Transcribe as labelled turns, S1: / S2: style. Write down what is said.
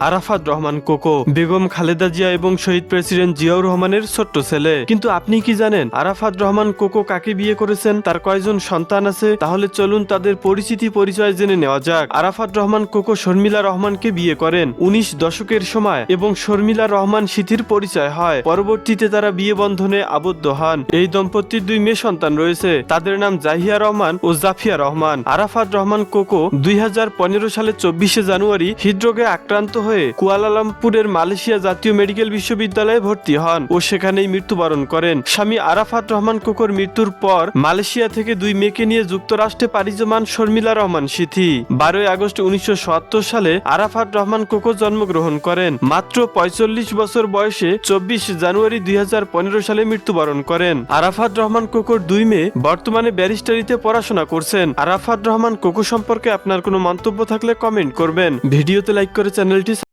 S1: আরাফাত রহমান কোকো, বেগম খালেদা জিয়া এবং শহীদ প্রেসিডেন্ট জিয়াউর রহমানের ছোট্ট ছেলে। কিন্তু আপনি কি জানেন, আরাফাত রহমান কোকো কাকে বিয়ে করেছেন, তার কয়জন সন্তান আছে? তাহলে চলুন তাদের পরিচিতি পরিচয় জেনে নেওয়া যাক। আরাফাত রহমান কোকো শর্মিলা রহমানকে বিয়ে করেন উনিশ দশকের সময় এবং শর্মিলা রহমান সিথির পরিচয় হয়। পরবর্তীতে তারা বিয়ে বন্ধনে আবদ্ধ হন। এই দম্পতির দুই মেয়ে সন্তান রয়েছে। তাদের নাম জাহিয়া রহমান ও জাফিয়া রহমান। আরাফাত রহমান কোকো দুই হাজার পনেরো সালে চব্বিশে জানুয়ারি হৃদরোগে আক্রান্ত হয়ে কুয়ালালামপুরের মালয়েশিয়া জাতীয় মেডিকেল বিশ্ববিদ্যালয়ে ভর্তি হন ও সেখানেই মৃত্যুবরণ করেন। স্বামী আরাফাত রহমান কোকোর মৃত্যুর পর মালয়েশিয়া থেকে দুই মেয়েকে নিয়ে যুক্তরাষ্ট্রে পাড়ি জমান শর্মিলা রহমান সিথি। বারোই আগস্ট উনিশশো সালে আরাফাত রহমান কোকো জন্মগ্রহণ করেন। মাত্র পঁয়তাল্লিশ বছর বয়সে চব্বিশ জানুয়ারি দুই হাজার পনেরো সালে মৃত্যুবরণ করেন। আরাফাত রহমান কোকোর দুই মেয়ে বর্তমানে ব্যারিস্টারিতে পড়াশোনা করছেন। আরাফাত রহমান কোকো সম্পর্কে আপনার কোনো মন্তব্য থাকলে কমেন্ট করবেন। ভিডিওতে লাইক করে চ্যানেলটি